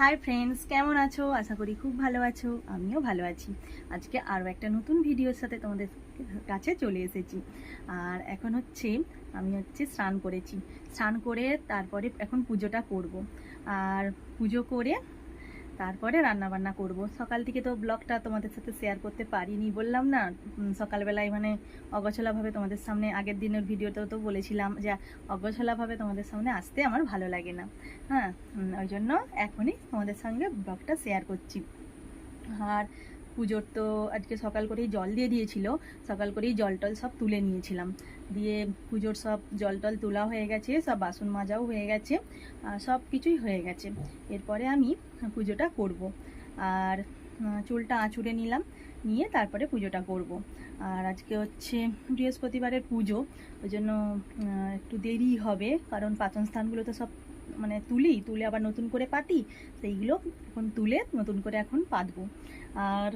Hi friends কেমন আছো? আশা করি খুব ভালো আছো। আমিও ভালো আছি। আজকে আরও একটা নতুন ভিডিওর সাথে তোমাদের কাছে চলে এসেছি। আর এখন হচ্ছে আমি হচ্ছে স্নান করেছি। স্নান করে তারপরে এখন পুজোটা করব। আর পুজো করে তারপরে রান্না বান্না করব। সকাল থেকে তো ব্লগটা তোমাদের সাথে শেয়ার করতে পারিনি, বললাম না সকালবেলায় মানে অগছলাভাবে তোমাদের সামনে, আগের দিনের ভিডিওটাও তো বলেছিলাম যে, অগছলাভাবে তোমাদের সামনে আসতে আমার ভালো লাগে না। হ্যাঁ ওই জন্য এখনই তোমাদের সঙ্গে ব্লগটা শেয়ার করছি। আর পুজোর তো আজকে সকাল করেই জল দিয়ে দিয়েছিল, সকাল করেই জল টল সব তুলে নিয়েছিলাম। দিয়ে পুজোর সব জল টল তোলা হয়ে গেছে, সব বাসন মাজাও হয়ে গেছে সব কিছুই হয়ে গেছে। এরপরে আমি পুজোটা করব। আর চুলটা আঁচুড়ে নিলাম, নিয়ে তারপরে পুজোটা করব। আর আজকে হচ্ছে বৃহস্পতিবারের পুজো, ওই জন্য একটু দেরি হবে, কারণ পাচন স্থানগুলো তো সব মানে তুলি, তুলে আবার নতুন করে পাতি, সেইগুলো এখন তুলে নতুন করে এখন পাতবো। আর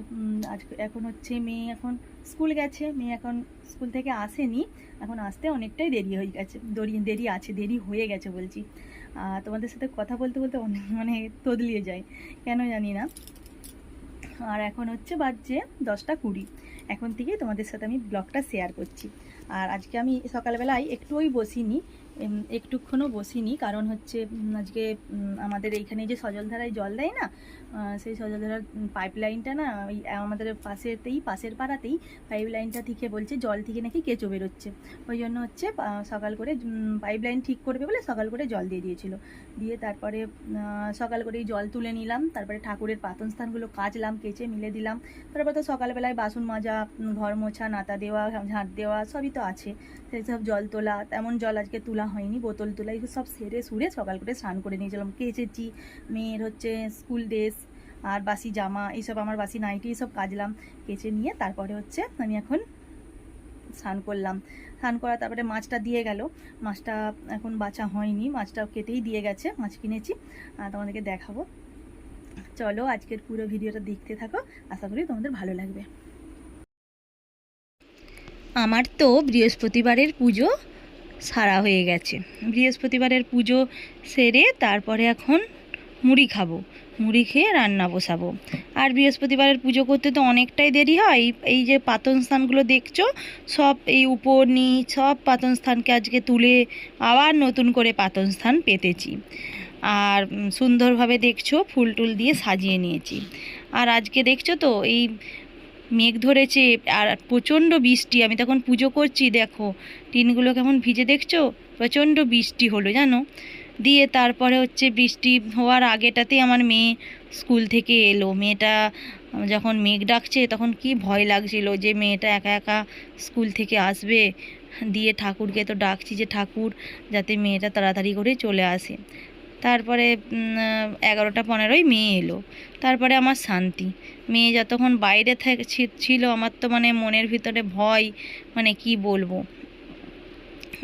আজ এখন হচ্ছে মেয়ে এখন স্কুল গেছে, মেয়ে এখন স্কুল থেকে আসেনি, এখন আসতে অনেকটাই দেরি হয়ে গেছে, দেরি দেরি আছে, দেরি হয়ে গেছে বলছি। তোমাদের সাথে কথা বলতে বলতে অনেক মানে তদলিয়ে যায়, কেন জানি না। আর এখন হচ্ছে বাজছে দশটা কুড়ি, এখন থেকেই তোমাদের সাথে আমি ব্লগটা শেয়ার করছি। আর আজকে আমি সকালবেলায় একটুই বসিনি একটুক্ষণও বসিনি। কারণ হচ্ছে আজকে আমাদের এইখানে যে সজলধারায় জল দেয় না সেই সজলধারার পাইপ লাইনটা না, ওই, আমাদের পাশেতেই, পাশের পাড়াতেই পাইপ লাইনটা থেকে বলছে, জল থেকে নাকি কেঁচো বেরোচ্ছে। ওই জন্য হচ্ছে সকাল করে পাইপ লাইন ঠিক করবে বলে সকাল করে জল দিয়ে দিয়েছিল। দিয়ে তারপরে সকাল করেই জল তুলে নিলাম, তারপরে ঠাকুরের পাতন স্থানগুলো কাচলাম, কেচে মিলে দিলাম। তারপর তো সকালবেলায় বাসন মাজা ঘর মোছা, নাতা দেওয়া, ঝাঁট দেওয়া, সবই তো আছে। সেই সব জল তোলা, তেমন জল আজকে তোলা হয়নি, বোতল তোলা এগুলো সব সেরে সুরে সকাল করে স্নান করে নিয়েছিলাম। কেচেছি মেয়ের হচ্ছে স্কুল ড্রেস আর বাসি জামা, এইসব আমার বাসি নাইটি এইসব কাচলাম কেচে নিয়ে তারপরে হচ্ছে আমি এখন স্নান করলাম। স্নান করা তারপরে মাছটা দিয়ে গেল। মাছটা এখন বাছা হয়নি মাছটা কেটেই দিয়ে গেছে, মাছ কিনেছি। আর তোমাদেরকে দেখাবো। চলো আজকের পুরো ভিডিওটা দেখতে থাকো, আশা করি তোমাদের ভালো লাগবে। আমার তো বৃহস্পতিবারের পুজো সারা হয়ে গেছে। বৃহস্পতিবারের পুজো সেরে তারপরে এখন মুড়ি খাব, মুড়ি খেয়ে রান্না বসাবো। আর বৃহস্পতিবারের পুজো করতে তো অনেকটাই দেরি হয়। এই- যে পাতন স্থানগুলো দেখছ, সব এই উপর নিচ, সব পাতন স্থানকে আজকে তুলে আবার নতুন করে পাতন স্থান পেতেছি। আর সুন্দরভাবে দেখছ, ফুল টুল দিয়ে সাজিয়ে নিয়েছি। আর আজকে দেখছ তো, এই মেঘ ধরেছে আর প্রচণ্ড বৃষ্টি। আমি তখন পুজো করছি, দেখো। টিনগুলো কেমন ভিজে দেখছ? প্রচণ্ড বৃষ্টি হলো, জানো? দিয়ে তারপরে হচ্ছে বৃষ্টি হওয়ার আগেটাতেই আমার মেয়ে স্কুল থেকে এলো। মেয়েটা যখন মেঘ ডাকছে, তখন কি ভয় লাগছিল যে মেয়েটা একা একা স্কুল থেকে আসবে। দিয়ে ঠাকুরকে তো ডাকছি যে, ঠাকুর, যাতে মেয়েটা তাড়াতাড়ি করে চলে আসে। তারপরে এগারোটা পনেরোই মেয়ে এলো। তারপরে আমার শান্তি। মেয়ে যতক্ষণ বাইরে ছিল, আমার তো মানে মনের ভিতরে ভয় মানে কি বলব?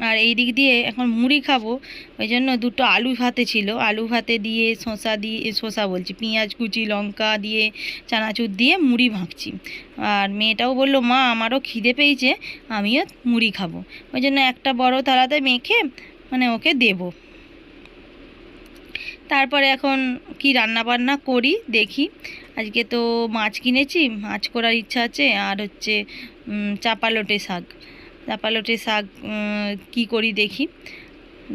আর এই দিক দিয়ে এখন মুড়ি খাব, ওই জন্য দুটো আলু ভাতে ছিল। আলু ভাতে দিয়ে, শসা দিয়ে শসা বলছি, পেঁয়াজ কুচি, লঙ্কা দিয়ে, চানাচুর দিয়ে মুড়ি ভাঙছি। আর মেয়েটাও বলল, মা, আমারও খিদে পেয়েছে, আমিও মুড়ি খাব। ওই জন্য একটা বড় থালাতে মেখে মানে ওকে দেবো। তারপরে এখন কি রান্না বান্না করি দেখি। আজকে তো মাছ কিনেছি, মাছ করার ইচ্ছা আছে, আর হচ্ছে চাপালোটে শাক। চাপালোটে শাক কি করি দেখি।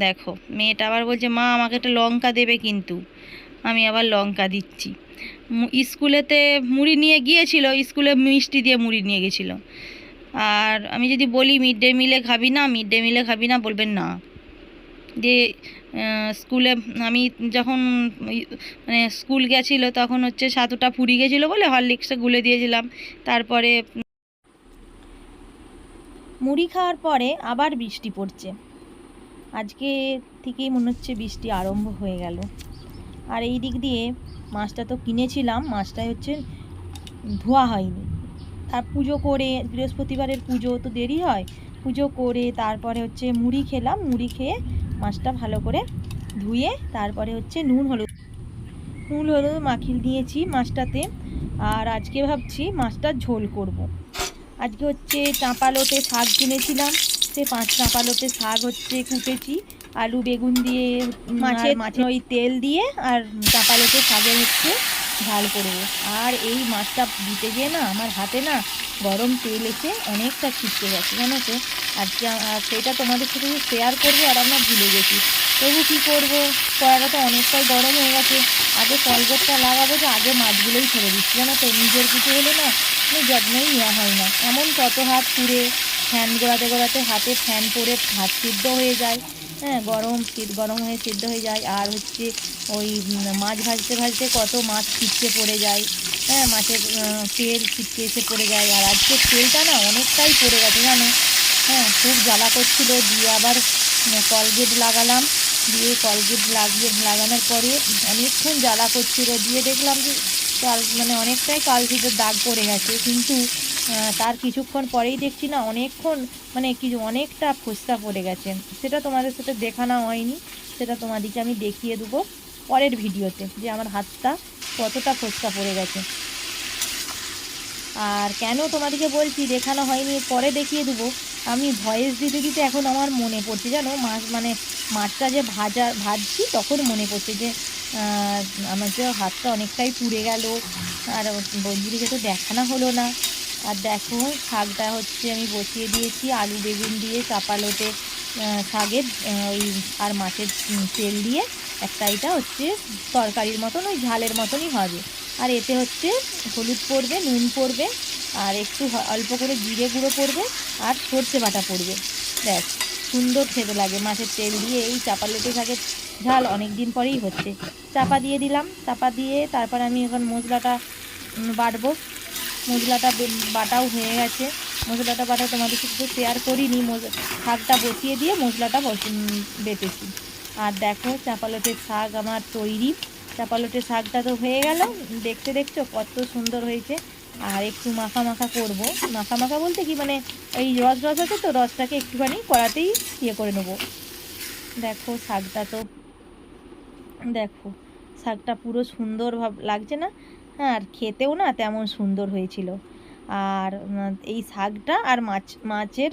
দেখো, মেয়েটা আবার বলছে, মা, আমাকে একটা লঙ্কা দেবে কিন্তু। আমি আবার লঙ্কা দিচ্ছি। স্কুলেতে মুড়ি নিয়ে গিয়েছিল, স্কুলে মিষ্টি দিয়ে মুড়ি নিয়ে গেছিল। আর আমি যদি বলি, মিড ডে মিলে খাবি না, মিড ডে মিলে খাবি না, বলবেন না। যে স্কুলে আমি যখন মানে স্কুল গেছিল তখন হচ্ছে সাতুটা ফুরিয়ে গেছিল বলে হরলিক্সটা গুলে দিয়েছিলাম। তারপরে মুড়ি খাওয়ার পরে আবার বৃষ্টি পড়ছে। আজকে থেকেই মনে হচ্ছে বৃষ্টি আরম্ভ হয়ে গেল। আর এই দিক দিয়ে মাছটা তো কিনেছিলাম মাছটা হচ্ছে ধোয়া হয়নি। আর পুজো করে, বৃহস্পতিবারের পুজো তো দেরি হয়। পুজো করে তারপরে হচ্ছে মুড়ি খেলাম, মুড়ি খেয়ে মাছটা ভালো করে ধুয়ে তারপরে হচ্ছে নুন হলুদ নুন হলুদ মাখিয়ে দিয়েছি মাছটাতে। আর আজকে ভাবছি মাছটা ঝোল করব। আজকে হচ্ছে চাঁপা লোটে শাক কিনেছিলাম। সে পাঁচ চাঁপা লোটে শাক হচ্ছে কুটেছি। আলু বেগুন দিয়ে মাছের মাছের ওই তেল দিয়ে আর চাপালোতে শাকের হচ্ছে ঝাল করব। আর এই মাছটা দিতে গিয়ে না আমার হাতে না গরম তেল এসে অনেকটা ছিটকে গেছে জানো তো? আর সেটা তোমাদের সাথে শেয়ার করব আর আমরা ভুলে গেছি। তবু কী করব? কড়াটা তো অনেকটাই গরম হয়ে গেছে। আগে কলগেটটা লাগাবো যে আগে মাছগুলোই ছেড়ে দিচ্ছি। জানো তো, নিজের কিছু হলে না কোনো যত্নই নেওয়া হয় না। এমন কত হাত পুড়ে, ফ্যান গোড়াতে গোড়াতে হাতে ফ্যান পরে হাত সিদ্ধ হয়ে যায়। হ্যাঁ গরম, শীত গরম হয়ে সিদ্ধ হয়ে যায়। আর হচ্ছে ওই মাছ ভাজতে ভাজতে কত মাছ ছিটকে পড়ে যায়। হ্যাঁ মাছের তেল ছিটকে এসে পড়ে যায়। আর আজকে তেলটা না অনেকটাই পড়ে গেছে, জানো? হ্যাঁ খুব জ্বালা করছিল। দিয়ে আবার কলগেট লাগালাম। দিয়ে কলগেট লাগিয়ে, লাগানোর পরে অনেকক্ষণ জ্বালা করছিল। দিয়ে দেখলাম যে, কাল মানে অনেকটাই কালশিটের দাগ পড়ে গেছে। কিন্তু তার কিছুক্ষণ পরেই দেখছি না, অনেকক্ষণ মানে কিছু অনেকটা ফোসকা পড়ে গেছে। সেটা তোমাদের সাথে দেখানো হয়নি। সেটা তোমাদেরকে আমি দেখিয়ে দেবো পরের ভিডিওতে, যে আমার হাতটা কতটা ফোসকা পড়ে গেছে। আর কেন তোমাদেরকে বলছি, দেখানো হয়নি, পরে দেখিয়ে দেবো। আমি ভয়েস দিতে দিতে এখন আমার মনে পড়ছে, জানো? মাছ মানে মাছটা যে ভাজা, ভাজছি তখন মনে পড়ছে যে আমার যে হাতটা অনেকটাই পুড়ে গেল। আর বন্ধুদিকে তো দেখানো হলো না। আর দেখো, শাকটা হচ্ছে আমি বসিয়ে দিয়েছি, আলু বেগুন দিয়ে, চাপালোতে শাকের ওই আর মাছের তেল দিয়ে। একটা এটা হচ্ছে তরকারির মতন, ওই ঝালের মতনই হবে। আর এতে হচ্ছে হলুদ পড়বে, নুন পড়বে, আর একটু অল্প করে জিরে গুঁড়ো পড়বে, আর সর্ষে বাটা পড়বে। ব্যাস, সুন্দর খেতে লাগে। মাছের তেল দিয়ে এই চাপালেটে শাকের ঝাল অনেক দিন পরেই হচ্ছে। চাপা দিয়ে দিলাম। চাপা দিয়ে তারপর আমি এখন মশলাটা বাটবো। মশলাটা বাটাও হয়ে গেছে। মশলাটা বাটা তোমাদের সাথে শেয়ার করিনি। শাকটা বসিয়ে দিয়ে মশলাটা বেটেছি। আর দেখো চাপালটের শাক আমার তৈরি। চাপালটের শাকটা তো হয়ে গেল। দেখতে দেখছ কত সুন্দর হয়েছে। আর একটু মাখা মাখা করব। মাখা মাখা বলতে কি মানে ওই রস রস আছে তো, রসটাকে একটুখানি কড়াতেই ইয়ে করে নেব। দেখো শাকটা তো, দেখো শাকটা পুরো সুন্দর ভাব লাগছে না? হ্যাঁ আর খেতেও না তেমন সুন্দর হয়েছিল। আর এই শাকটা আর মাছ, মাছের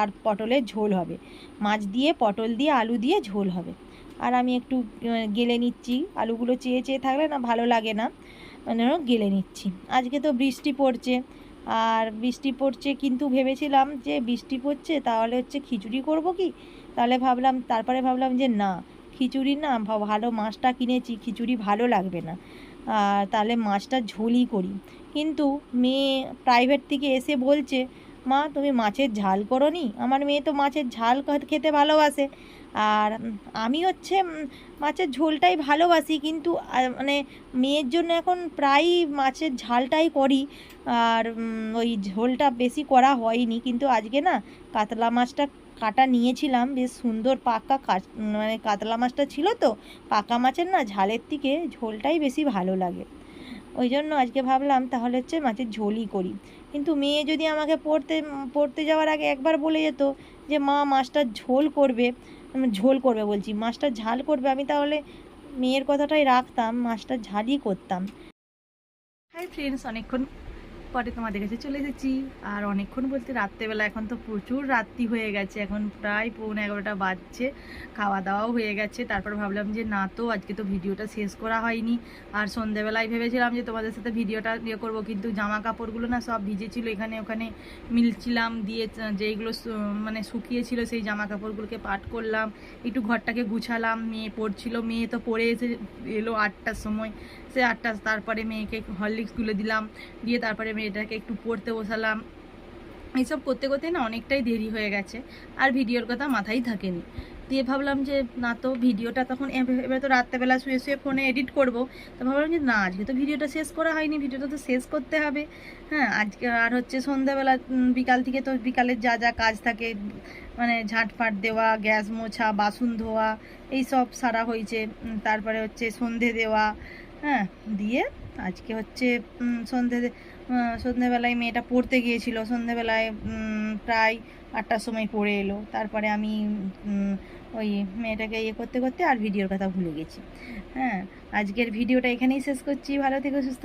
আর পটলের ঝোল হবে। মাছ দিয়ে, পটল দিয়ে, আলু দিয়ে ঝোল হবে। আর আমি একটু গেলে নিচ্ছি। আলুগুলো চেয়ে চেয়ে থাকলে না ভালো লাগে না। মানে গেলে নিচ্ছি। আজকে তো বৃষ্টি পড়ছে। আর বৃষ্টি পড়ছে কিন্তু ভেবেছিলাম যে বৃষ্টি পড়ছে তাহলে হচ্ছে খিচুড়ি করব কি? তাহলে ভাবলাম, তারপরে ভাবলাম যে না, খিচুড়ি না ভালো মাছটা কিনেছি, খিচুড়ি ভালো লাগবে না। আর তাহলে মাছটা ঝোলই করি। কিন্তু মেয়ে প্রাইভেট থেকে এসে বলছে মা, তুমি মাছের ঝাল করো নি আমার মেয়ে তো মাছের ঝাল খেতে ভালোবাসে। আর আমি হচ্ছে মাছের ঝোলটাই ভালোবাসি, কিন্তু মানে মেয়ের জন্য এখন প্রায়ই মাছের ঝালটাই করি। আর ওই ঝোলটা বেশি করা হয়নি, কিন্তু আজকে না কাতলা মাছটা কাটা নিয়েছিলাম। বেশ সুন্দর পাকা মানে কাতলা মাছটা ছিল তো, পাকা মাছের না ঝালের থেকে ঝোলটাই বেশি ভালো লাগে। ওই জন্য আজকে ভাবলাম তাহলে হচ্ছে মাছের ঝোলই করি। কিন্তু মেয়ে যদি আমাকে পড়তে পড়তে যাওয়ার আগে একবার বলে যেত যে, মা, মাছটা ঝোল করবে। ঝোল করবে বলছি। মাছটা ঝাল করবে? আমি তাহলে মেয়ের কথাটাই রাখতাম, মাছটা ঝালই করতাম। হাই ফ্রেন্ডস অনেকক্ষণ পরে তোমাদের কাছে চলে এসেছি। আর অনেকক্ষণ বলতে রাত্রেবেলা এখন তো প্রচুর রাত্রি হয়ে গেছে, এখন প্রায় পৌনে এগারোটা বাজছে, খাওয়া দাওয়াও হয়ে গেছে। তারপর ভাবলাম যে না তো, আজকে তো ভিডিওটা শেষ করা হয়নি। আর সন্ধেবেলায় ভেবেছিলাম যে তোমাদের সাথে ভিডিওটা ইয়ে করব, কিন্তু জামা কাপড়গুলো না সব ভিজেছিল। এখানে ওখানে মিলছিলাম, দিয়ে যেইগুলো মানে শুকিয়েছিল সেই জামা কাপড়গুলোকে পাট করলাম। একটু ঘরটাকে গুছালাম, মেয়ে পড়ছিল। মেয়ে তো পড়ে এসে এলো আটটার সময়। সে আটটা, তারপরে মেয়েকে হরলিক্স তুলে দিলাম। দিয়ে তারপরে মেয়েটাকে একটু পড়তে বসালাম। এইসব করতে করতে না অনেকটাই দেরি হয়ে গেছে, আর ভিডিওর কথা মাথায় থাকেনি। দিয়ে ভাবলাম যে, না তো ভিডিওটা তখন এব- এবার তো রাত্রেবেলা শুয়ে শুয়ে ফোনে এডিট করব। তো ভাবলাম যে, না, আজকে তো ভিডিওটা শেষ করা হয়নি, ভিডিওটা তো শেষ করতে হবে। হ্যাঁ আজকে আর হচ্ছে সন্ধ্যাবেলা বিকাল থেকে তো বিকালের যা যা কাজ থাকে মানে ঝাঁটফাট দেওয়া, গ্যাস মোছা, বাসন ধোয়া, এই সব সারা হয়েছে। তারপরে হচ্ছে সন্ধে দেওয়া। হ্যাঁ দিয়ে আজকে হচ্ছে সন্ধে সন্ধেবেলায় মেয়েটা পড়তে গিয়েছিল। সন্ধেবেলায় প্রায় আটটার সময় পড়ে এলো। তারপরে আমি ওই মেয়েটাকে ইয়ে করতে করতে আর ভিডিওর কথা ভুলে গেছি। হ্যাঁ আজকের ভিডিওটা এখানেই শেষ করছি। ভালো থেকো, সুস্থ